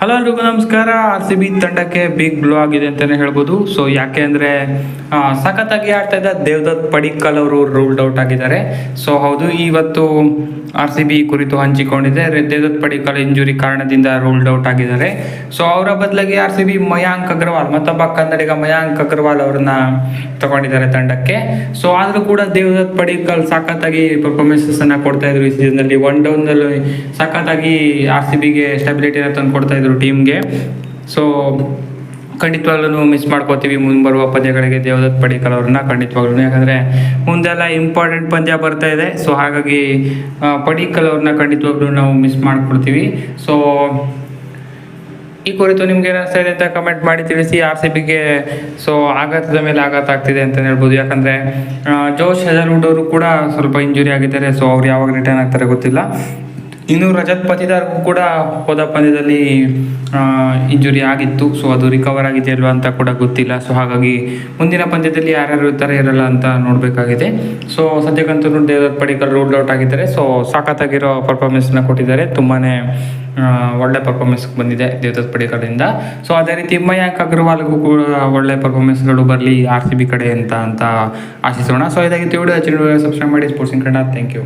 Hello ಎಲ್ರಿಗೂ ನಮಸ್ಕಾರ. R C B ತಂಡಕ್ಕೆ ಬಿಗ್ ಬ್ಲೂ ಆಗಿದೆ ಅಂತಲೇ ಹೇಳ್ಬೋದು. ಸೊ ಯಾಕೆ ಅಂದರೆ ಸಖತ್ತಾಗಿ ಆಡ್ತಾ ಇದ್ದ ದೇವದತ್ ಪಡಿಕ್ಕಲ್ ಅವರು ರೂಲ್ಡ್ ಔಟ್ ಆಗಿದ್ದಾರೆ. ಸೊ ಹೌದು, ಇವತ್ತು ಆರ್ ಸಿ ಬಿ ಕುರಿತು ಹಂಚಿಕೊಂಡಿದೆ. ದೇವದತ್ ಪಡಿಕ್ಕಲ್ ಇಂಜುರಿ ಕಾರಣದಿಂದ ರೂಲ್ಡ್ ಔಟ್ ಆಗಿದ್ದಾರೆ. ಸೊ ಅವರ ಬದಲಾಗಿ R C B Mayank Agarwal, ಮತ್ತೊಬ್ಬ ಕನ್ನಡಿಗ ಮಯಾಂಕ್ ಅಗ್ರವಾಲ್ ಅವ್ರನ್ನ ತಗೊಂಡಿದ್ದಾರೆ ತಂಡಕ್ಕೆ. ಸೊ ಆದರೂ ಕೂಡ ದೇವದತ್ ಪಡಿಕ್ಕಲ್ ಸಖತ್ತಾಗಿ ಪರ್ಫಾರ್ಮೆನ್ಸಸ್ ಅನ್ನ ಕೊಡ್ತಾ ಇದ್ರು ಈ ಸೀಸನ್ ಅಲ್ಲಿ. ಒನ್ ಡೌನ್ನಲ್ಲಿ ಸಖತ್ತಾಗಿ ಆರ್ ಸಿ ಬಿಗೆ ಸ್ಟೆಬಿಲಿಟಿನ ತಂದು ಕೊಡ್ತಾ ಇದ್ರು. ಟೀಮ್ಗೆ. ಸೊ ಖಂಡಿತವಾಗ್ಲೂ ಮಿಸ್ ಮಾಡ್ಕೋತೀವಿ. ಮುಂದೆ ಬರುವ ಪಂದ್ಯಗಳಿಗೆ ದೇವದತ್ ಪಡಿಕಲ್ ಅವ್ರನ್ನ ಖಂಡಿತವಾಗ್ಲೂ ಯಾಕಂದರೆ ಮುಂದೆಲ್ಲ ಇಂಪಾರ್ಟೆಂಟ್ ಪಂದ್ಯ ಬರ್ತಾ ಇದೆ. ಸೊ ಹಾಗಾಗಿ ಪಡಿಕಲ್ ಅವ್ರನ್ನ ಖಂಡಿತವಾಗ್ಲೂ ನಾವು ಮಿಸ್ ಮಾಡ್ಕೊಡ್ತೀವಿ ಸೊ ಈ ಕುರಿತು ನಿಮ್ಗೆ ಏನಿಸ್ತಾ ಇದೆ ಅಂತ ಕಮೆಂಟ್ ಮಾಡಿ ತಿಳಿಸಿ. ಆರ್ ಸಿ ಬಿಗೆ ಸೊ ಆಘಾತದ ಮೇಲೆ ಆಘಾತ ಆಗ್ತಿದೆ ಅಂತ ಹೇಳ್ಬೋದು. ಯಾಕಂದ್ರೆ ಜೋಶ್ ಹೆಜಲ್ವುಡ್ ಅವರು ಕೂಡ ಸ್ವಲ್ಪ ಇಂಜುರಿ ಆಗಿದ್ದಾರೆ. ಸೊ ಅವ್ರು ಯಾವಾಗ ರಿಟರ್ನ್ ಆಗ್ತಾರೆ ಗೊತ್ತಿಲ್ಲ. ಇನ್ನು ರಜತ್ ಪತಿದಾರ್ಗೂ ಕೂಡ ಹೋದ ಪಂದ್ಯದಲ್ಲಿ ಇಂಜುರಿ ಆಗಿತ್ತು. ಸೊ ಅದು ರಿಕವರ್ ಆಗಿದೆ ಇಲ್ವಾ ಅಂತ ಕೂಡ ಗೊತ್ತಿಲ್ಲ. ಸೊ ಹಾಗಾಗಿ ಮುಂದಿನ ಪಂದ್ಯದಲ್ಲಿ ಯಾರ್ಯಾರು ಇರ್ತಾರೆ ಇರಲ್ಲ ಅಂತ ನೋಡಬೇಕಾಗಿದೆ. ಸೊ ಸದ್ಯಕ್ಕಂತೂ ದೇವದತ್ ಪಡಿಕರ್ ರೂಲ್ಡ್ ಔಟ್ ಆಗಿದ್ದಾರೆ. ಸೊ ಸಾಕತ್ತಾಗಿರೋ ಪರ್ಫಾರ್ಮೆನ್ಸ್ನ ಕೊಟ್ಟಿದ್ದಾರೆ. ತುಂಬಾ ಒಳ್ಳೆ ಪರ್ಫಾರ್ಮೆನ್ಸ್ ಬಂದಿದೆ ದೇವದತ್ ಪಡಿಕರಿಂದ ಸೊ ಅದೇ ರೀತಿ ಮಯಾಂಕ್ ಅಗ್ರವಾಲ್ಗೂ ಕೂಡ ಒಳ್ಳೆ ಪರ್ಫಾರ್ಮೆನ್ಸ್ಗಳು ಬರಲಿ ಆರ್ ಸಿ ಬಿ ಕಡೆ ಅಂತ ಅಂತ ಆಶಿಸೋಣ. ಸೊ ಇದಾಗಿತ್ತು ವಿಡಿಯೋ. ಸಬ್ಸ್ಕ್ರೈಬ್ ಮಾಡಿ. ಸ್ಪೋರ್ಟ್ಸ್ ಕನ್ನಡ. Thank you